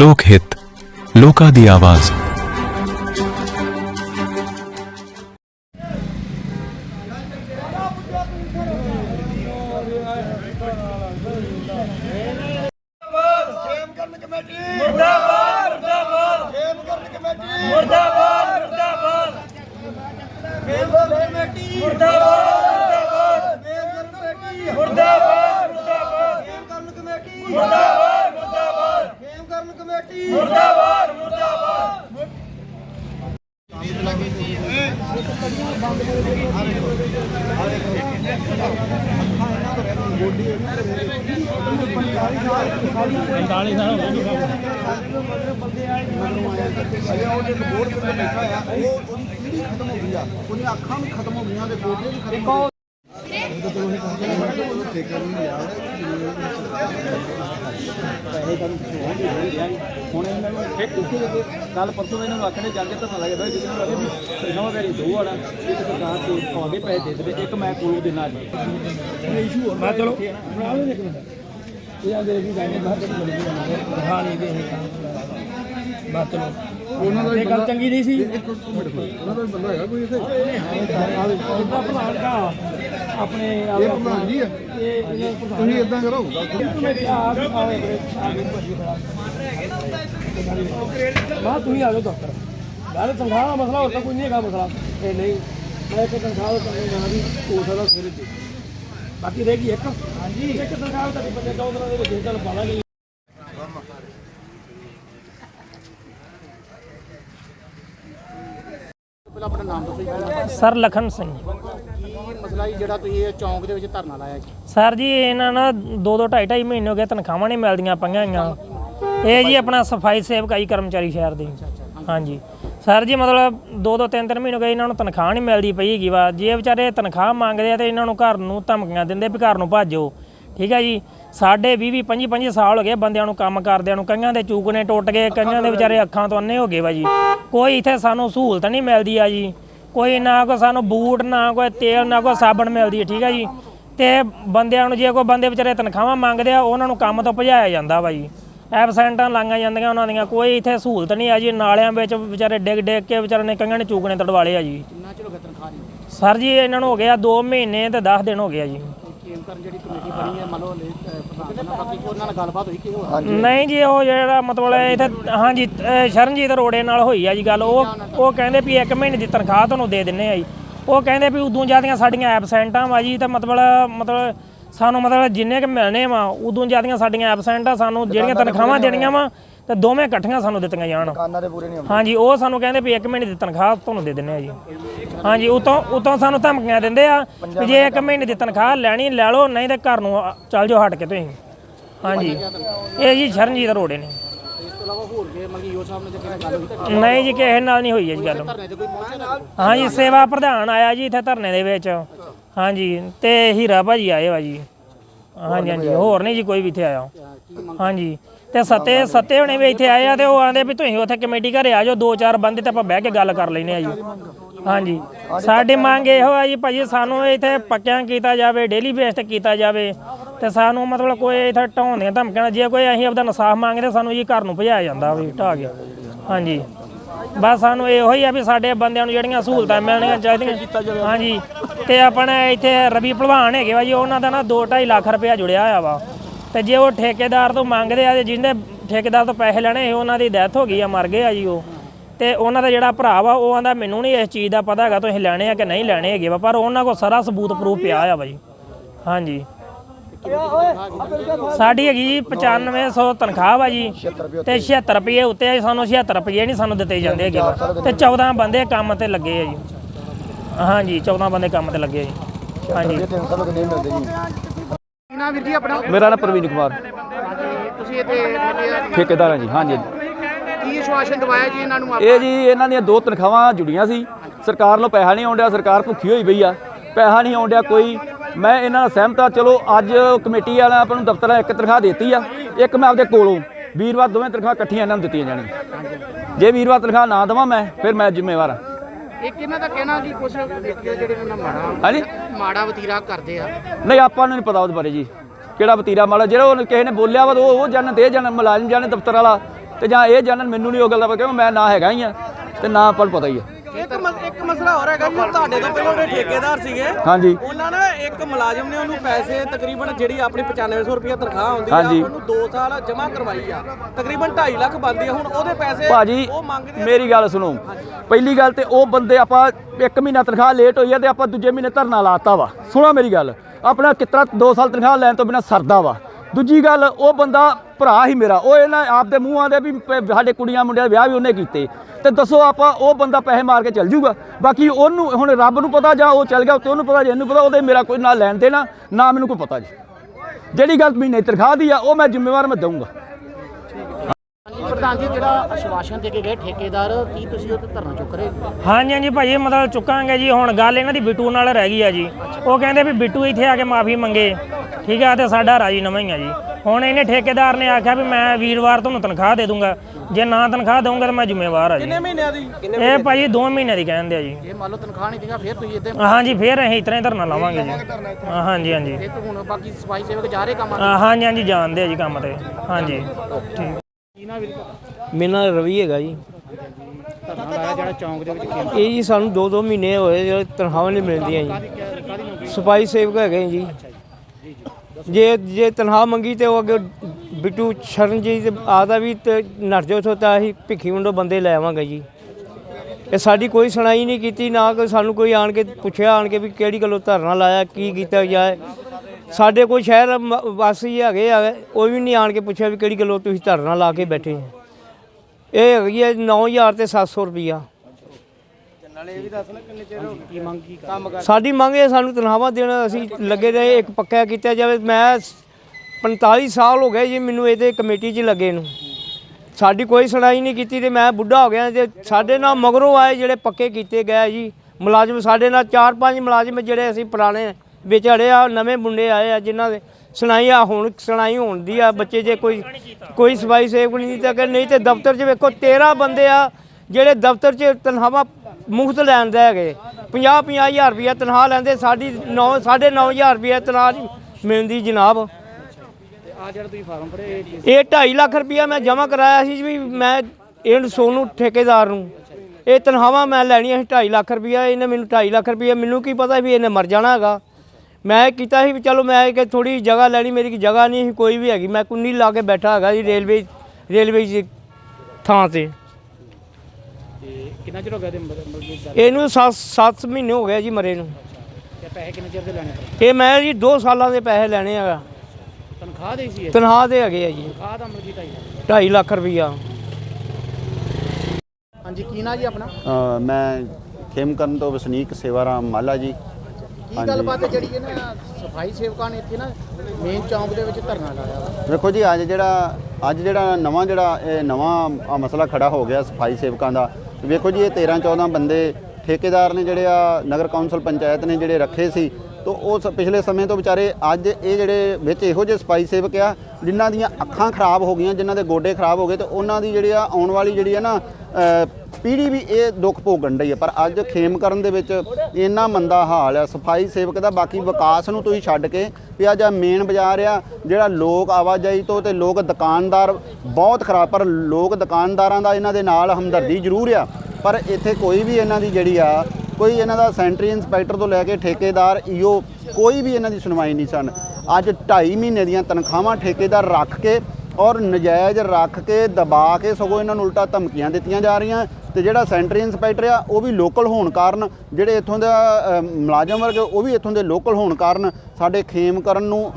ਲੋਕ ਹਿੱਤ ਲੋਕਾਂ ਦੀ ਆਵਾਜ਼ ਖੇਮ ਕਰਨ ਕਰਨ ਕਮੇਟੀ ਮੁਰਦਾਬਾਦ। ਮੁਰਦਾਬਾਦ ਉਹ ਉਹਦੀ ਪੀੜੀ ਖਤਮ ਹੋ ਗਈ ਆ। ਉਹਦੀਆਂ ਅੱਖਾਂ ਵੀ ਖਤਮ ਹੋ ਗਈਆਂ ਤੇ ਗੋਡੇ ਵੀ ਖਤਮ ਹੋ ਹੁਣ ਇਹਨਾਂ ਨੂੰ ਇੱਕ ਉੱਥੇ ਕੱਲ ਪਰਸੋਂ ਇਹਨਾਂ ਨੂੰ ਆਖਣੇ ਜਾਂਦੇ ਤਾਂ ਲੱਗੇ ਬਈ ਜਿਹਨਾਂ ਨੂੰ ਲੱਗੇ ਵੀ ਨਵਾਂ ਗਾੜੀ ਦੋ ਆਣਾ ਇੱਕ ਸਰਕਾਰ ਤੋਂ ਆਗੇ ਪੈਸੇ ਦੇ ਦੇਵੇ ਇੱਕ ਮੈਂ ਕੋਲੋਂ ਦੇਣਾ ਜੀ ਇਸ਼ੂ ਹੋਰ ਮੈਂ ਚਲੋ। ਬਣਾ ਲਓ ਇੱਕ ਮਿੰਟ। ਇਹ ਆ ਦੇ ਵੀ ਗਾਣੇ ਬਾਹਰ ਤੋਂ ਬੋਲੀ ਜਾਂਦੇ ਹਾਂ ਨਹੀਂ ਦੇ ਇਹ ਕੰਮ ਬਾਤ ਚਲੋ। ਉਹਨਾਂ ਦਾ ਗੱਲ ਚੰਗੀ ਨਹੀਂ ਸੀ। ਉਹਨਾਂ ਦਾ ਬੰਦਾ ਹੈਗਾ ਕੋਈ ਇੱਥੇ? ਪ੍ਰਧਾਨ ਦਾ ਆਪਣੇ ਇਹ ਪ੍ਰਧਾਨ ਜੀ ਇਹ ਤੁਸੀਂ ਇਦਾਂ ਕਰੋ। ਮਾ ਤੁਸੀਂ ਆ ਜਾਓ ਦਫ਼ਤਰ ਗੱਲ ਤਨਖਾਹ ਦਾ ਮਸਲਾ ਹੋਰ ਤਾਂ ਕੋਈ ਨਹੀਂ ਹੈਗਾ ਮਸਲਾ। ਇਹ ਨਹੀਂ। ਮੈਂ ਇੱਕ ਤਨਖਾਹ ਦਾ ਤੁਹਾਨੂੰ ਨਾ ਵੀ ਹੋ ਸਕਦਾ ਫਿਰ ਦੇ। ਬਾਕੀ ਰਹੇਗੀ ਇੱਕ। ਹਾਂਜੀ। ਇੱਕ ਤਨਖਾਹ ਤੁਹਾਡੇ ਬੰਦੇ ਦੋ ਦਿਨਾਂ ਦੇ ਵਿੱਚ ਗੱਲ ਪਾ ਲਾਂਗੇ। ਸਰ ਲਖਨ ਸਿੰਘ। ਜੀ ਜਿਹੜਾ ਤੁਸੀਂ ਇਹ ਚੌਂਕ ਦੇ ਵਿੱਚ ਧਰਨਾ ਲਾਇਆ ਜੀ? ਸਰ ਜੀ ਇਹਨਾਂ ਨਾਲ ਦੋ ਦੋ ਢਾਈ ਢਾਈ ਮਹੀਨੇ ਹੋ ਗਏ ਤਨਖਾਹਾਂ ਨਹੀਂ ਮਿਲਦੀਆਂ ਪਈਆਂ ਹੋਈਆਂ ਇਹ ਜੀ ਆਪਣਾ ਸਫ਼ਾਈ ਸੇਵਕਾਈ ਕਰਮਚਾਰੀ ਸ਼ਹਿਰ ਦੇ। ਹਾਂਜੀ। ਸਰ ਜੀ ਮਤਲਬ ਦੋ ਦੋ ਤਿੰਨ ਤਿੰਨ ਮਹੀਨੇ ਹੋ ਗਏ ਇਹਨਾਂ ਨੂੰ ਤਨਖਾਹ ਨਹੀਂ ਮਿਲਦੀ ਪਈ ਹੈਗੀ ਵਾ। ਜੇ ਵਿਚਾਰੇ ਤਨਖਾਹ ਮੰਗਦੇ ਆ ਤੇ ਇਹਨਾਂ ਨੂੰ ਘਰ ਨੂੰ ਧਮਕੀਆਂ ਦਿੰਦੇ ਵੀ ਘਰ ਨੂੰ ਭਾਜੋ। ਠੀਕ ਹੈ ਜੀ? ਸਾਡੇ 20 20 25 25 ਸਾਲ ਹੋ ਗਏ ਬੰਦਿਆਂ ਨੂੰ ਕੰਮ ਕਰਦਿਆਂ ਨੂੰ। ਕਈਆਂ ਦੇ ਚੂਕਨੇ ਟੁੱਟ ਗਏ ਕਈਆਂ ਦੇ ਵਿਚਾਰੇ ਅੱਖਾਂ ਤੋਂ ਅੰਨੇ ਹੋ ਗਏ ਵਾ ਜੀ। ਕੋਈ ਇੱਥੇ ਸਾਨੂੰ ਸਹੂਲਤ ਨਹੀਂ ਮਿਲਦੀ ਆ ਜੀ। ਕੋਈ ਨਾ ਕੋਈ ਸਾਨੂੰ ਬੂਟ ਨਾ ਕੋਈ ਤੇਲ ਨਾ ਕੋਈ ਸਾਬਣ ਮਿਲਦੀ ਹੈ ਠੀਕ ਹੈ ਜੀ। ਤੇ ਬੰਦਿਆਂ ਨੂੰ ਜੇ ਕੋਈ ਬੰਦੇ ਵਿਚਾਰੇ ਤਨਖਾਹਾਂ ਮੰਗਦੇ ਆ ਉਹਨਾਂ ਨੂੰ ਕੰਮ ਤੋਂ ਭਜਾਇਆ ਜਾਂਦਾ ਵਾ ਜੀ। ਐਬਸੈਂਟਾਂ ਲਾਈਆਂ ਜਾਂਦੀਆਂ ਉਹਨਾਂ ਦੀਆਂ ਕੋਈ ਇੱਥੇ ਸਹੂਲਤ ਨਹੀਂ ਆ ਜੀ। ਨਾਲਿਆਂ ਵਿੱਚ ਵਿਚਾਰੇ ਡਿੱਗ ਡਿੱਗ ਕੇ ਵਿਚਾਰੇ ਨੇ ਕਈਆਂ ਨੇ ਚੂਕਨੇ ਤੜਵਾ ਲਏ ਆ ਜੀ। ਕਿੰਨਾ ਚਿਰ ਹੋ ਗਿਆ ਤਨਖਾਹ ਨਹੀਂ? ਸਰ ਜੀ ਇਹਨਾਂ ਨੂੰ ਹੋ ਗਿਆ 2 ਮਹੀਨੇ ਤੇ 10 ਦਿਨ ਹੋ ਗਏ ਆ ਜੀ। ਖੇਮ ਕਰਨ ਜਿਹੜੀ ਕਮੇਟੀ ਬਣੀ ਹੈ ਮੰਨ ਲਓ ਲੈ, ਅਹ, ਪ੍ਰਧਾਨ ਨਾਲ ਬਾਕੀ ਉਹਨਾਂ ਨਾਲ ਗੱਲਬਾਤ ਹੋਈ ਕਿ ਹੋਰ ਨਹੀਂ ਜੀ ਉਹ ਜਿਹੜਾ ਮਤਲਬ ਇੱਥੇ ਹਾਂਜੀ ਅਹ ਸ਼ਰਨਜੀਤ ਰੋੜੇ ਨਾਲ ਹੋਈ ਆ ਜੀ ਗੱਲ। ਉਹ ਉਹ ਕਹਿੰਦੇ ਵੀ 1 ਮਹੀਨੇ ਦੀ ਤਨਖਾਹ ਤੁਹਾਨੂੰ ਦੇ ਦਿੰਨੇ ਆ ਜੀ। ਉਹ ਕਹਿੰਦੇ ਵੀ ਉਦੋਂ ਜ਼ਿਆਦੀਆਂ ਸਾਡੀਆਂ ਐਬਸੈਂਟਾਂ ਵਾ ਜੀ ਤੇ ਮਤਲਬ ਮਤਲਬ ਸਾਨੂੰ ਮਤਲਬ ਜਿੰਨੇ ਕ ਮਿਲਣੇ ਵਾ ਉਦੋਂ ਜ਼ਿਆਦੀਆਂ ਸਾਡੀਆਂ ਐਬਸੈਂਟ ਆ ਸਾਨੂੰ ਜਿਹੜੀਆਂ ਤਨਖਾਹਾਂ ਦੇਣੀਆਂ ਵਾ ਤੇ ਦੋਵੇਂ ਇਕੱਠੀਆਂ ਸਾਨੂੰ ਦਿੱਤੀਆਂ ਜਾਣ। ਕਾਨਾਂ ਦੇ ਪੂਰੇ ਨਹੀਂ ਹਾਂਜੀ ਉਹ ਸਾਨੂੰ ਕਹਿੰਦੇ ਵੀ 1 ਮਹੀਨੇ ਦੀ ਤਨਖਾਹ ਤੁਹਾਨੂੰ ਦੇ ਦਿੰਨੇ ਆ ਜੀ। ਹਾਂਜੀ ਉਤੋਂ ਉਤੋਂ ਸਾਨੂੰ ਧਮਕੀਆਂ ਦਿੰਦੇ ਆ ਵੀ ਜੇ 1 ਮਹੀਨੇ ਦੀ ਤਨਖਾਹ ਲੈਣੀ ਲੈ ਲਓ ਨਹੀਂ ਤੇ ਘਰ ਨੂੰ ਆ- ਚੱਲ ਜਾਓ ਹਟ ਕੇ ਤੁਸੀਂ। ਹਾਂਜੀ ਇਹ ਜੀ ਸ਼ਰਨਜੀਤ ਰੋੜੇ ਨੇ। ਇਸ ਤੋਂ ਇਲਾਵਾ ਹੋਰ ਕੇ ਮਤਲਬ ਯੋ ਸਾਹਿਬ ਨੇ ਜੇ ਕਿਹਨਾਂ ਗੱਲ ਹੋਈ ਤਾਂ ਨਹੀਂ ਜੀ ਕਿਸੇ ਨਾਲ ਨਹੀਂ ਹੋਈ ਹੈ ਜੀ ਗੱਲ। ਧਰਨੇ ਤੇ ਕੋਈ ਪਹੁੰਚਿਆ ਨਾ ਹਾਂਜੀ ਸੇਵਾ ਪ੍ਰਧਾਨ ਆਇਆ ਜੀ ਇੱਥੇ ਧਰਨੇ ਦੇ ਵਿੱਚ। ਹਾਂਜੀ ਤੇ ਹੀਰਾ ਭਾਜੀ ਆਏ ਵਾ ਜੀ। ਹਾਂਜੀ ਹਾਂਜੀ ਹੋਰ ਨਹੀਂ ਜੀ ਕੋਈ ਵੀ ਇੱਥੇ ਆਇਆ। ਹਾਂਜੀ ਤੇ ਸੱਤੇ ਸੱਤੇ ਹੁਣੇ ਵੀ ਇੱਥੇ ਆਏ ਆ ਤੇ ਉਹ ਆਂਦੇ ਵੀ ਤੁਸੀਂ ਉੱਥੇ ਕਮੇਟੀ ਘਰੇ ਆ ਜਾਓ ਦੋ ਚਾਰ ਬੰਦੇ ਤੇ ਆਪਾਂ ਬਹਿ ਕੇ ਗੱਲ ਕਰ ਲੈਨੇ ਆ ਜੀ। ਹਾਂਜੀ ਸਾਡੀ ਮੰਗ ਇਹੋ ਆ ਜੀ ਭਾਜੀ ਸਾਨੂੰ ਇੱਥੇ ਪੱਕਿਆਂ ਕੀਤਾ ਜਾਵੇ ਡੇਲੀ ਬੇਸ ਤੇ ਕੀਤਾ ਜਾਵੇ। ਤੇ ਸਾਨੂੰ ਮਤਲਬ ਕੋਈ ਇੱਥੇ ਢਾਉਣ ਦੀਆਂ ਧਮਕੀਆਂ ਜੇ ਕੋਈ ਅਸੀਂ ਆਪਦਾ ਇਨਸਾਫ ਮੰਗਦੇ ਸਾਨੂੰ ਜੀ ਘਰ ਨੂੰ ਭਜਾਇਆ ਜਾਂਦਾ ਵੀ ਢਾ ਗਿਆ ਹਾਂਜੀ। ਬਸ ਸਾਨੂੰ ਇਹੋ ਹੀ ਆ ਵੀ ਸਾਡੇ ਬੰਦਿਆਂ ਨੂੰ ਜਿਹੜੀਆਂ ਸਹੂਲਤਾਂ ਮਿਲਣੀਆਂ ਚਾਹੀਦੀਆਂ। ਹਾਂਜੀ। ਤੇ ਆਪਣੇ ਇੱਥੇ ਰਵੀ ਭਲਵਾਨ ਹੈਗੇ ਵਾ ਜੀ, ਉਹਨਾਂ ਦਾ ਨਾ 2.5 ਲੱਖ ਰੁਪਇਆ ਜੁੜਿਆ ਹੋਇਆ ਵਾ। ਤੇ ਜੇ ਉਹ ਠੇਕੇਦਾਰ ਤੋਂ ਮੰਗਦੇ ਆ ਤੇ ਜਿਹਨੇ ਠੇਕੇਦਾਰ ਤੋਂ ਪੈਸੇ ਲੈਣੇ ਸੀ, ਉਹਨਾਂ ਦੀ ਡੈਥ ਹੋ ਗਈ ਆ, ਮਰ ਗਏ ਆ ਜੀ ਉਹ। ਤੇ ਉਹਨਾਂ ਦਾ ਜਿਹੜਾ ਭਰਾ ਵਾ, ਉਹ ਆਂਦਾ, ਮੈਨੂੰ ਨਹੀਂ ਇਸ ਚੀਜ਼ ਦਾ ਪਤਾ ਹੈਗਾ, ਤੁਸੀਂ ਲੈਣੇ ਆ ਕਿ ਨਹੀਂ ਲੈਣੇ ਹੈਗੇ ਵਾ। ਪਰ ਉਹਨਾਂ ਕੋਲ ਸਾਰਾ ਸਬੂਤ ਪ੍ਰੂਫ ਪਿਆ ਆ ਵਾ ਜੀ। ਹਾਂਜੀ। ਸਾਡੀ ਹੈਗੀ ਜੀ 9500 ਤਨਖਾਹ ਵਾ ਜੀ ਤੇ 76 ਰੁਪਏ ਉੱਤੇ ਆ ਜੀ, ਸਾਨੂੰ 76 ਰੁਪਏ ਨਹੀਂ ਸਾਨੂੰ ਦਿੱਤੇ ਜਾਂਦੇ ਹੈਗੇ ਵਾ। ਤੇ 14 ਬੰਦੇ ਕੰਮ ਤੇ ਲੱਗੇ ਆ ਜੀ। ਹਾਂਜੀ 14 ਬੰਦੇ ਕੰਮ ਤੇ ਲੱਗੇ ਆ ਜੀ। ਹਾਂਜੀ। ਨਾ ਵੀਰ ਜੀ ਆਪਣਾ ਮੇਰਾ ਨਾਮ ਪ੍ਰਵੀਨ ਕੁਮਾਰ। ਤੁਸੀਂ ਇੱਥੇ ਮਤਲਬ ਠੇਕੇਦਾਰ ਹਾਂ ਜੀ ਹਾਂਜੀ ਕੀ ਆਸ਼ਵਾਸਨ ਦਵਾਇਆ ਜੀ ਇਹਨਾਂ ਨੂੰ ਇਹ ਜੀ ਇਹਨਾਂ ਦੀਆਂ ਦੋ ਤਨਖਾਹਾਂ ਜੁੜੀਆਂ ਸੀ। ਸਰਕਾਰ ਨੂੰ ਪੈਸਾ ਨਹੀਂ ਆਉਣ ਡਿਆ ਸਰਕਾਰ ਭੁੱਖੀ ਹੋਈ ਪਈ ਆ। ਪੈਸਾ ਨਹੀਂ ਆਉਣ ਡਿਆ ਕੋਈ ਮੈਂ ਇਹਨਾਂ ਨਾਲ ਸਹਿਮਤ ਆ ਚਲੋ ਅੱਜ ਕਮੇਟੀ ਵਾਲਾ ਆਪਾਂ ਨੂੰ ਦਫ਼ਤਰਾਂ ਇੱਕ ਤਨਖਾਹ ਦਿੱਤੀ ਆ ਇੱਕ ਮੈਂ ਆਪਦੇ ਕੋਲੋਂ। ਵੀਰਵਾਰ ਦੋਵੇਂ ਤਨਖਾਹ ਇਕੱਠੀਆਂ ਇਹਨਾਂ ਨੂੰ ਦਿੱਤੀਆਂ ਜਾਣਗੀਆਂ ਜੇ ਵੀਰਵਾਰ ਤਨਖਾਹ ਨਾ ਦੇਵਾਂ ਮੈਂ ਫਿਰ ਮੈਂ ਜ਼ਿੰਮੇਵਾਰ ਹਾਂ। ਇੱਕ ਇਹਨਾਂ ਦਾ ਕਹਿਣਾ ਜੀ ਕੁਝ ਜਿਹੜੇ ਇਹਨਾਂ ਮਾੜਾ ਹਾਂਜੀ? ਮਾੜਾ ਵਤੀਰਾ ਕਰਦੇ ਆ। ਨਹੀਂ ਆਪਾਂ ਨੂੰ ਨਹੀਂ ਪਤਾ ਉਹਦੇ ਬਾਰੇ ਜੀ ਕਿਹੜਾ ਵਤੀਰਾ ਮਾਲਾ ਜਿਹੜਾ ਉਹ ਕਿਸੇ ਨੇ ਬੋਲਿਆ ਵਾ ਉਹ ਉਹ ਜਾਣਨ ਤੇ ਜਾਣਨ ਮੁਲਾਜ਼ਮ ਜਾਣੇ ਦਫ਼ਤਰ ਵਾਲਾ ਤੇ ਜਾਂ ਇਹ ਜਾਣਨ ਮੈਨੂੰ ਨਹੀਂ ਉਹ ਗੱਲ ਦਾ ਪਤਾ ਕਿਉਂਕਿ ਮੈਂ ਨਾ ਹੈਗਾ ਹੀ ਆ ਤੇ ਨਾ ਆਪਾਂ ਨੂੰ ਪਤਾ ਹੀ ਆ। ਇੱਕ ਮਸ- ਇੱਕ ਮਸਲਾ ਹੋਰ ਹੈਗਾ ਜੀ ਤੁਹਾਡੇ ਤੋਂ ਪਹਿਲਾਂ ਜਿਹੜੇ ਠੇਕੇਦਾਰ ਸੀਗੇ। ਹਾਂਜੀ। ਉਹਨਾਂ ਨੇ ਇੱਕ ਮੁਲਾਜ਼ਮ ਨੇ ਉਹਨੂੰ ਪੈਸੇ ਤਕਰੀਬਨ ਜਿਹੜੀ ਆਪਣੀ 9500 ਰੁਪਏ ਤਨਖਾਹ ਹੁੰਦੀ ਆ। ਉਹਨੂੰ 2 ਸਾਲ ਜਮ੍ਹਾਂ ਕਰਵਾਈ ਆ। ਤਕਰੀਬਨ 2.5 ਲੱਖ ਬਣਦੀ ਆ ਹੁਣ ਉਹਦੇ ਪੈਸੇ ਭਾਜੀ ਉਹ ਮੰਗਦੇ ਆ। ਮੇਰੀ ਗੱਲ ਸੁਣੋ। ਪਹਿਲੀ ਗੱਲ ਤੇ ਉਹ ਬੰਦੇ ਆਪਾਂ ਇੱਕ ਮਹੀਨਾ ਤਨਖਾਹ ਲੇਟ ਹੋਈ ਆ ਤੇ ਆਪਾਂ ਦੂਜੇ ਮਹੀਨੇ ਧਰਨਾ ਲਾਤਾ ਵਾ। ਸੁਣੋ ਮੇਰੀ ਗੱਲ। ਆਪਣਾ ਕਿਤਰਾ 2 ਸਾਲ ਤਨਖਾਹ ਲੈਣ ਤੋਂ ਬਿਨਾ ਸਰਦਾ ਵਾ। ਦੂਜੀ ਗੱਲ ਉਹ ਬੰਦਾ ਭਰਾ ਹੀ ਮੇਰਾ। ਉਹ ਇਹਨਾਂ ਆਪਦੇ ਮੂੰਹ ਆਂਦੇ ਵੀ ਪ- ਸਾਡੇ ਕੁੜੀਆਂ ਮੁੰਡਿਆਂ ਦੇ ਵਿਆਹ ਵੀ ਉਹਨੇ ਕੀਤੇ। ਤੇ ਦੱਸੋ ਆਪਾਂ ਉਹ ਬੰਦਾ ਪੈਸੇ ਮਾਰ ਕੇ ਚੱਲ ਜੂਗਾ। ਬਾਕੀ ਉਹਨੂੰ ਹੁਣ ਰੱਬ ਨੂੰ ਪਤਾ ਜਾਂ ਉਹ ਚੱਲ ਗਿਆ ਤੇ ਉਹਨੂੰ ਪਤਾ ਜੇ ਇਹਨੂੰ ਪਤਾ ਉਹਦੇ ਮੇਰਾ ਕੋਈ ਨਾ ਲੈਣ ਦੇਣਾ ਨਾ ਮੈਨੂੰ ਕੋਈ ਪਤਾ ਜੀ। ਜਿਹੜੀ ਗੱਲ ਮਹੀਨੇ ਦੀ ਤਨਖਾਹ ਦੀ ਆ ਉਹ ਮੈਂ ਜ਼ਿੰਮੇਵਾਰ ਮੈਂ ਦਊਂਗਾ। ਪ੍ਰਧਾਨ ਜੀ ਜਿਹੜਾ ਆਸ਼ਵਾਸਨ ਦੇ ਕੇ ਗਏ ਠੇਕੇਦਾਰ ਕੀ ਤੁਸੀਂ ਉਹ ਤੇ ਧਰਨਾ ਚੁੱਕ ਰਹੇ ਹੋ? ਹਾਂਜੀ ਹਾਂਜੀ ਭਾਜੀ ਮਤਲਬ ਚੁੱਕਾਂਗੇ ਜੀ। ਹੁਣ ਗੱਲ ਇਹਨਾਂ ਦੀ ਬਿੱਟੂ ਨਾਲ ਰਹਿ ਗਈ ਆ ਜੀ। ਉਹ ਕਹਿੰਦੇ ਵੀ ਬਿੱਟੂ ਇੱਥੇ ਆ ਕੇ ਮਾਫੀ ਮੰਗੇ। ਠੀਕ ਆ ਤੇ ਸਾਡਾ ਰਾਜੀਨਾਮਾ ਹੀ ਆ ਜੀ। ਹੁਣ ਇਹਨੇ ਠੇਕੇਦਾਰ ਨੇ ਆਖਿਆ ਵੀ ਮੈਂ ਵੀਰਵਾਰ ਤੁਹਾਨੂੰ ਤਨਖਾਹ ਦੇ ਦੂੰਗਾ। ਜੇ ਨਾ ਤਨਖਾਹ ਦਊਂਗਾ ਤਾਂ ਮੈਂ ਜ਼ਿੰਮੇਵਾਰ ਆ ਜੀ। ਕਿੰਨੇ ਮਹੀਨਿਆਂ ਦੀ? ਕਿੰਨੇ ਇਹ ਭਾਜੀ 2 ਮਹੀਨੇ ਦੀ ਕਹਿੰਦੇ ਆ ਜੀ। ਜੇ ਮੰਨ ਲਓ ਤਨਖਾਹ ਨਹੀਂ ਦੇਗਾ ਫਿਰ ਤੁਸੀਂ ਇੱਥੇ ਹਾਂਜੀ ਫੇਰ ਅਸੀਂ ਇਤਨਾ ਹੀ ਧਰਨਾ ਲਾਵਾਂਗੇ ਜੀ। ਹਾਂ, ਹਾਂਜੀ ਹਾਂਜੀ। ਤੇ ਹੁਣ ਬਾਕੀ ਸਫ਼ਾਈ ਸੇਵਕ ਜਾ ਰਹੇ ਕੰਮ ਹਾਂ, ਹਾਂਜੀ ਹਾਂਜੀ ਜਾਣਦੇ ਆ ਜੀ ਕੰਮ ਤੇ। ਹਾਂਜੀ। ਠੀਕ ਮੇਰਾ ਨਾਂ ਰਵੀ ਹੈਗਾ ਜੀ। ਧਰਨਾ ਲਾਇਆ ਜਿਹੜਾ ਚੌਂਕ ਦੇ ਵਿੱਚ ਕੇਂਦਰ ਇਹ ਜੀ ਸਾਨੂੰ 2-2 ਮਹੀਨੇ ਹੋਏ ਜਿਹੜੇ ਤਨਖਾਹਾਂ ਨਹੀਂ ਮਿਲਦੀਆਂ ਜੀ। ਸਫ਼ਾਈ ਸੇਵਕ ਹੈਗੇ ਜੀ। ਜੇ ਜੇ ਤਨਖਾਹ ਮੰਗੀ ਤੇ ਉਹ ਅੱਗੇ ਬਿੱਟੂ ਸ਼ਰਨਜੀਤ ਆਦਾ ਵੀ ਤੇ ਨੱਠ ਜਾਓ ਇੱਥੋਂ ਤਾਂ ਅਸੀਂ ਭਿੱਖੀ ਮੁੰਡੋ ਬੰਦੇ ਲੈ ਆਵਾਂਗੇ ਜੀ। ਇਹ ਸਾਡੀ ਕੋਈ ਸੁਣਾਈ ਨਹੀਂ ਕੀਤੀ, ਨਾ ਕੋਈ ਸਾਨੂੰ ਕੋਈ ਆਣ ਕੇ ਪੁੱਛਿਆ, ਆਣ ਕੇ ਵੀ ਕਿਹੜੀ ਗੱਲੋਂ ਧਰਨਾ ਲਾਇਆ, ਕੀ ਕੀਤਾ ਜਾਏ। ਸਾਡੇ ਕੋਈ ਸ਼ਹਿਰ ਮ- ਵਾਸੀ ਹੈਗੇ ਆ, ਉਹ ਵੀ ਨਹੀਂ ਆਣ ਕੇ ਪੁੱਛਿਆ ਵੀ ਕਿਹੜੀ ਗੱਲੋਂ ਤੁਸੀਂ ਧਰਨਾ ਲਾ ਕੇ ਬੈਠੇ ਇਹ ਹੈਗੀ ਹੈ 9000 ਤੇ 700 ਰੁਪਈਆ। ਕੀ ਮੰਗ ਕੀ ਕਰ ਸਾਡੀ ਮੰਗ ਹੈ ਸਾਨੂੰ ਤਨਖਾਹਾਂ ਦੇਣ ਅਸੀਂ ਲੱਗੇ ਰਹੇ ਇੱਕ ਪੱਕਾ ਕੀਤਾ ਜਾਵੇ। ਮੈਂ 45 ਸਾਲ ਹੋ ਗਏ ਜੀ ਮੈਨੂੰ ਇਹਦੇ ਕਮੇਟੀ 'ਚ ਲੱਗੇ ਨੂੰ। ਸਾਡੀ ਕੋਈ ਸੁਣਾਈ ਨਹੀਂ ਕੀਤੀ ਤੇ ਮੈਂ ਬੁੱਢਾ ਹੋ ਗਿਆ ਤੇ ਸਾਡੇ ਨਾਲ ਮਗਰੋਂ ਆਏ ਜਿਹੜੇ ਪੱਕੇ ਕੀਤੇ ਗਏ ਜੀ। ਮੁਲਾਜ਼ਮ ਸਾਡੇ ਨਾਲ ਚਾਰ ਪੰਜ ਮੁਲਾਜ਼ਮ ਜਿਹੜੇ ਅਸੀਂ ਪੁਰਾਣੇ ਵਿਚੜੇ ਆ ਨਵੇਂ ਮੁੰਡੇ ਆਏ ਆ ਜਿਨ੍ਹਾਂ ਦੇ ਸੁਣਾਈ ਆ ਹੁਣ ਸੁਣਾਈ ਹੋਣ ਦੀ ਆ। ਬੱਚੇ ਜੇ ਕੋਈ ਕੋਈ ਸਫ਼ਾਈ ਸੇਵਕ ਨਹੀਂ ਤਾਂ ਕਿ ਨਹੀਂ ਤੇ ਦਫ਼ਤਰ 'ਚ ਵੇਖੋ 13 ਬੰਦੇ ਆ ਜਿਹੜੇ ਦਫ਼ਤਰ 'ਚ ਤਨਖਾਹਾਂ ਮੁਫਤ ਲੈਣ ਦੇ ਹੈਗੇ 50 50000 ਰੁਪਇਆ ਤਨਖਾਹ ਲੈਂਦੇ ਸਾਡੀ 9 9500 ਰੁਪਇਆ ਤਨਖਾਹ ਮਿਲਦੀ ਜਨਾਬ। ਆ ਜਿਹੜਾ ਤੁਸੀਂ ਫਾਰਮ ਭਰੇ ਇਹ ਇਹ 2.5 ਲੱਖ ਰੁਪਇਆ ਮੈਂ ਜਮ੍ਹਾਂ ਕਰਾਇਆ ਸੀ ਵੀ ਮੈਂ ਇਹਨੂੰ ਸੋਨੂੰ ਠੇਕੇਦਾਰ ਨੂੰ। ਇਹ ਤਨਖਾਹਾਂ ਮੈਂ ਲੈਣੀਆਂ ਸੀ 2.5 ਲੱਖ ਰੁਪਇਆ ਇਹਨੇ ਮੈਨੂੰ 2.5 ਲੱਖ ਰੁਪਇਆ ਮੈਨੂੰ ਕੀ ਪਤਾ ਵੀ ਇਹਨੇ ਮਰ ਜਾਣਾ ਹੈਗਾ। ਮੈਂ ਕੀਤਾ ਸੀ ਵੀ ਚਲੋ ਮੈਂ ਕਿ ਥੋੜੀ ਜਗ੍ਹਾ ਲੈਣੀ ਮੇਰੀ ਜਗ੍ਹਾ ਨਹੀਂ ਕੋਈ ਵੀ ਹੈਗੀ। ਮੈਂ ਕੁੰਨੀ ਲਾ ਕੇ ਬੈਠਾ ਹੈਗਾ ਜੀ ਰੇਲਵੇ ਰੇਲਵੇ ਦੀ ਥਾਂ ਤੇ। ਤੇ ਕਿੰਨਾ ਚਿਰ ਹੋ ਗਿਆ ਤੇ ਮਤਲਬ ਕਿ ਗੱਲ ਇਹਨੂੰ 7 7 ਮਹੀਨੇ ਹੋ ਗਏ ਜੀ ਮਰੇ ਨੂੰ। ਤੇ ਪੈਸੇ ਕਿੰਨੇ ਚਿਰ ਦੇ ਲੈਣੇ ਪਏ? ਇਹ ਮੈਂ ਜੀ 2 ਸਾਲਾਂ ਦੇ ਪੈਸੇ ਲੈਣੇ ਹੈਗਾ ਤਨਖਾਹ ਦੇ ਸੀ ਇਹ? ਤਨਖਾਹ ਦੇ ਹੈਗੇ ਆ ਜੀ। ਤਨਖਾਹ ਦਾ ਮਤਲਬ ਕੀ ਢਾਈ ਲੱਖ। 2.5 ਲੱਖ ਰੁਪਈਆ। ਹਾਂਜੀ ਕੀ ਨਾਂ ਜੀ ਆਪਣਾ? ਅ, ਮੈਂ ਖੇਮਕਰਨ ਤੋਂ ਵਸਨੀਕ ਸੇਵਾਰਾਮ ਮਾਲਾ ਜੀ। ਕੀ ਗੱਲਬਾਤ ਹੈ ਜਿਹੜੀ ਇਹ ਨਾ ਸਫ਼ਾਈ ਸੇਵਕਾਂ ਨੇ ਇੱਥੇ ਨਾ ਮੇਨ ਚੌਂਕ ਦੇ ਵਿੱਚ ਧਰਨਾ ਲਾਇਆ ਵਾ? ਵੇਖੋ ਜੀ ਅੱਜ ਜਿਹੜਾ ਅੱਜ ਜਿਹੜਾ ਨਵਾਂ ਜਿਹੜਾ ਇਹ ਨਵਾਂ ਆਹ ਮਸਲਾ ਖੜਾ ਹੋ ਗਿਆ ਸਫ਼ਾਈ ਸੇਵਕਾਂ ਦਾ ਵੇਖੋ ਜੀ, ਇਹ 13 14 ਬੰਦੇ ਠੇਕੇਦਾਰ ਨੇ ਜਿਹੜੇ ਆ, ਨਗਰ ਕੌਂਸਲ ਪੰਚਾਇਤ ਨੇ ਜਿਹੜੇ ਰੱਖੇ ਸੀ। ਤੋਂ ਉਹ ਸ- ਪਿਛਲੇ ਸਮੇਂ ਤੋਂ ਵਿਚਾਰੇ ਅੱਜ ਇਹ ਜਿਹੜੇ ਵਿੱਚ ਇਹੋ ਜਿਹੇ ਸਪਾਈ ਸੇਵਕ ਆ, ਜਿਨ੍ਹਾਂ ਦੀਆਂ ਅੱਖਾਂ ਖਰਾਬ ਹੋ ਗਈਆਂ, ਜਿਨ੍ਹਾਂ ਦੇ ਗੋਡੇ ਖਰਾਬ ਹੋ ਗਏ, ਤੇ ਉਹਨਾਂ ਦੀ ਜਿਹੜੀ ਆ, ਆਉਣ ਵਾਲੀ ਜਿਹੜੀ ਆ ਨਾ ਅ, ਪੀੜ੍ਹੀ ਵੀ ਇਹ ਦੁੱਖ ਭੋਗਣ ਡਈ ਹੈ ਪਰ ਅੱਜ ਖੇਮ ਕਰਨ ਦੇ ਵਿੱਚ ਇੰਨਾ ਮੰਦਾ ਹਾਲ ਆ ਸਫ਼ਾਈ ਸੇਵਕ ਦਾ ਬਾਕੀ ਵਿਕਾਸ ਨੂੰ ਤੁਸੀਂ ਛੱਡ ਕੇ ਵੀ ਅੱਜ ਆ ਮੇਨ ਬਾਜ਼ਾਰ ਆ ਜਿਹੜਾ ਲੋਕ ਆਵਾਜਾਈ ਤੋਂ ਤੇ ਲੋਕ ਦੁਕਾਨਦਾਰ ਬਹੁਤ ਖਰਾਬ ਪਰ ਲੋਕ ਦੁਕਾਨਦਾਰਾਂ ਦਾ ਇਹਨਾਂ ਦੇ ਨਾਲ ਹਮਦਰਦੀ ਜ਼ਰੂਰ ਆ। ਪਰ ਇੱਥੇ ਕੋਈ ਵੀ ਇਹਨਾਂ ਦੀ ਜਿਹੜੀ ਆ ਕੋਈ ਇਹਨਾਂ ਦਾ ਸੈਂਟਰੀ ਇੰਸਪੈਕਟਰ ਤੋਂ ਲੈ ਕੇ ਠੇਕੇਦਾਰ ਈਓ ਕੋਈ ਵੀ ਇਹਨਾਂ ਦੀ ਸੁਣਵਾਈ ਨਹੀਂ ਸਨ। ਅੱਜ 2.5 ਮਹੀਨੇ ਦੀਆਂ ਤਨਖਾਹਾਂ ਠੇਕੇਦਾਰ ਰੱਖ ਕੇ ਔਰ ਨਜਾਇਜ਼ ਰੱਖ ਕੇ, ਦਬਾ ਕੇ ਸਗੋਂ ਇਹਨਾਂ ਨੂੰ ਉਲਟਾ ਧਮਕੀਆਂ ਦਿੱਤੀਆਂ ਜਾ ਰਹੀਆਂ ਤੇ ਜਿਹੜਾ ਸੈਂਟਰੀ ਇੰਸਪੈਕਟਰ ਆ, ਉਹ ਵੀ ਲੋਕਲ ਹੋਣ ਕਾਰਨ, ਜਿਹੜੇ ਇੱਥੋਂ ਦਾ ਮੁਲਾਜ਼ਮ ਵਰਗ, ਉਹ ਵੀ ਇੱਥੋਂ ਦੇ ਲੋਕਲ ਹੋਣ ਕਾਰਨ ਸਾਡੇ ਖੇਮ ਕਰਨ ਨੂੰ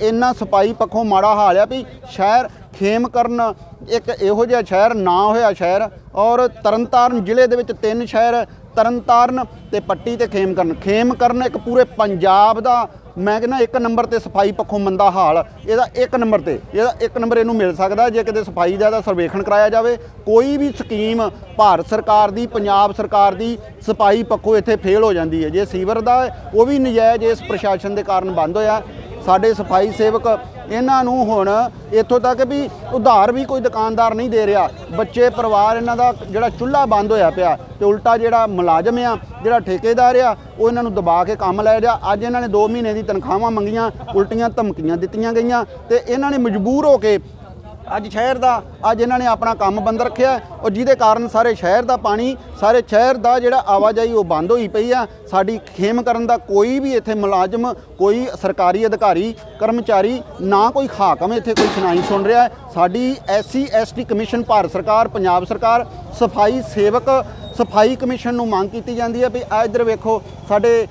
ਇੰਨਾ ਸਪਾਈ ਪੱਖੋਂ ਮਾੜਾ ਹਾਲ ਆ ਵੀ ਸ਼ਹਿਰ ਖੇਮ ਕਰਨ ਇੱਕ ਇਹੋ ਜਿਹਾ ਸ਼ਹਿਰ ਨਾ ਹੋਇਆ ਸ਼ਹਿਰ। ਔਰ ਤਰਨਤਾਰਨ ਜ਼ਿਲ੍ਹੇ ਦੇ ਵਿੱਚ ਤਿੰਨ ਸ਼ਹਿਰ, ਤਰਨਤਾਰਨ ਤੇ ਪੱਟੀ ਤੇ ਖੇਮਕਰਨ ਖੇਮਕਰਨ ਇੱਕ ਪੂਰੇ ਪੰਜਾਬ ਦਾ ਮੈਂ ਕਹਿੰਦਾ ਇੱਕ ਨੰਬਰ ਤੇ ਸਫ਼ਾਈ ਪੱਖੋਂ ਮੰਦਾ ਹਾਲ, ਇਹਦਾ ਇੱਕ ਨੰਬਰ ਤੇ, ਇਹਦਾ ਇੱਕ ਨੰਬਰ ਇਹਨੂੰ ਮਿਲ ਸਕਦਾ ਜੇ ਕਿਤੇ ਸਫ਼ਾਈ ਦਾ ਇਹਦਾ ਸਰਵੇਖਣ ਕਰਾਇਆ ਜਾਵੇ। ਕੋਈ ਵੀ ਸਕੀਮ ਭਾਰਤ ਸਰਕਾਰ ਦੀ, ਪੰਜਾਬ ਸਰਕਾਰ ਦੀ ਸਫ਼ਾਈ ਪੱਖੋਂ ਇੱਥੇ ਫੇਲ ਹੋ ਜਾਂਦੀ ਹੈ। ਜੇ ਸੀਵਰ ਦਾ ਉਹ ਵੀ ਨਜਾਇਜ਼ ਇਸ ਪ੍ਰਸ਼ਾਸਨ ਦੇ ਕਾਰਨ ਬੰਦ ਹੋਇਆ। ਸਾਡੇ ਸਫ਼ਾਈ ਸੇਵਕ ਇਹਨਾਂ ਨੂੰ ਹੁਣ ਇੱਥੋਂ ਤੱਕ ਵੀ ਉਧਾਰ ਵੀ ਕੋਈ ਦੁਕਾਨਦਾਰ ਨਹੀਂ ਦੇ ਰਿਹਾ। ਬੱਚੇ, ਪਰਿਵਾਰ ਇਹਨਾਂ ਦਾ ਜਿਹੜਾ ਚੁੱਲ੍ਹਾ ਬੰਦ ਹੋਇਆ ਪਿਆ ਤੇ ਉਲਟਾ ਜਿਹੜਾ ਮੁਲਾਜ਼ਮ ਆ, ਜਿਹੜਾ ਠੇਕੇਦਾਰ ਆ, ਉਹ ਇਹਨਾਂ ਨੂੰ ਦਬਾ ਕੇ ਕੰਮ ਲੈ ਰਿਹਾ। ਅੱਜ ਇਹਨਾਂ ਨੇ 2 ਮਹੀਨੇ ਦੀ ਤਨਖਾਹਾਂ ਮੰਗੀਆਂ, ਉਲਟੀਆਂ ਧਮਕੀਆਂ ਦਿੱਤੀਆਂ ਗਈਆਂ ਤੇ ਇਹਨਾਂ ਨੇ ਮਜਬੂਰ ਹੋ ਕੇ ਅੱਜ ਸ਼ਹਿਰ ਦਾ, ਅੱਜ ਇਹਨਾਂ ਨੇ ਆਪਣਾ ਕੰਮ ਬੰਦ ਰੱਖਿਆ ਔਰ ਜਿਹਦੇ ਕਾਰਨ ਸਾਰੇ ਸ਼ਹਿਰ ਦਾ ਪਾਣੀ, ਸਾਰੇ ਸ਼ਹਿਰ ਦਾ ਜਿਹੜਾ ਆਵਾਜਾਈ ਉਹ ਬੰਦ ਹੋਈ ਪਈ ਆ ਸਾਡੀ ਖੇਮ ਕਰਨ ਦਾ ਕੋਈ ਵੀ ਇੱਥੇ ਮੁਲਾਜ਼ਮ, ਕੋਈ ਸਰਕਾਰੀ ਅਧਿਕਾਰੀ, ਕਰਮਚਾਰੀ, ਨਾ ਕੋਈ ਹਾਕਮ ਇੱਥੇ ਕੋਈ ਸੁਣਾਈ ਸੁਣ ਰਿਹਾ ਹੈ। ਸਾਡੀ ਐਸਸੀ, ਐਸਟੀ ਕਮਿਸ਼ਨ, ਭਾਰਤ ਸਰਕਾਰ, ਪੰਜਾਬ ਸਰਕਾਰ, ਸਫ਼ਾਈ ਸੇਵਕ ਸਫ਼ਾਈ ਕਮਿਸ਼ਨ ਨੂੰ ਮੰਗ ਕੀਤੀ ਜਾਂਦੀ ਹੈ ਵੀ ਆ ਇੱਧਰ ਵੇਖੋ, ਸਾਡੇ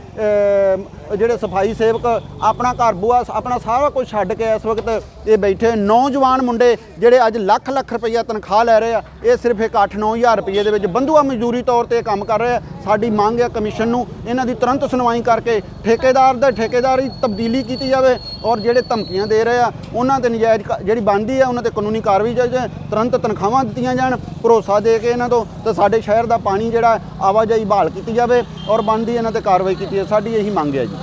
ਜਿਹੜੇ ਸਫ਼ਾਈ ਸੇਵਕ, ਆਪਣਾ ਘਰ ਬੂਆ ਆਪਣਾ ਸਾਰਾ ਕੁਝ ਛੱਡ ਕੇ ਇਸ ਵਕਤ ਇਹ ਬੈਠੇ ਨੌਜਵਾਨ ਮੁੰਡੇ ਜਿਹੜੇ ਅੱਜ ਲੱਖ ਲੱਖ ਰੁਪਈਆ ਤਨਖਾਹ ਲੈ ਰਹੇ ਆ, ਇਹ ਸਿਰਫ ਇੱਕ 8-9000 ਰੁਪਈਏ ਦੇ ਵਿੱਚ ਬੰਧੂਆ ਮਜ਼ਦੂਰੀ ਤੌਰ ਤੇ ਕੰਮ ਕਰ ਰਹੇ ਆ। ਸਾਡੀ ਮੰਗ ਹੈ ਕਮਿਸ਼ਨ ਨੂੰ ਇਹਨਾਂ ਦੀ ਤੁਰੰਤ ਸੁਣਵਾਈ ਕਰਕੇ ਠੇਕੇਦਾਰ ਦਾ ਠੇਕੇਦਾਰੀ ਤਬਦੀਲੀ ਕੀਤੀ ਜਾਵੇ ਔਰ ਜਿਹੜੇ ਧਮਕੀਆਂ ਦੇ ਰਹੇ ਆ, ਉਹਨਾਂ ਤੇ ਨਜਾਇਜ਼ ਕ- ਜਿਹੜੀ ਬਣਦੀ ਹੈ ਉਹਨਾਂ ਤੇ ਕਾਨੂੰਨੀ ਕਾਰਵਾਈ ਜਾਏ ਤੁਰੰਤ ਤਨਖਾਹਾਂ ਦਿੱਤੀਆਂ ਜਾਣ, ਭਰੋਸਾ ਦੇ ਕੇ ਇਹਨਾਂ ਤੋਂ ਤੇ ਸਾਡੇ ਸ਼ਹਿਰ ਦਾ ਪਾਣੀ ਜਿਹੜਾ ਆਵਾਜਾਈ ਬਹਾਲ ਕੀਤੀ ਜਾਵੇ ਔਰ ਬਣਦੀ ਇਹਨਾਂ ਤੇ ਕਾਰਵਾਈ ਕੀਤੀ ਜਾਵੇ। ਸਾਡੀ ਇਹੀ ਮੰਗ ਹੈ ਜੀ।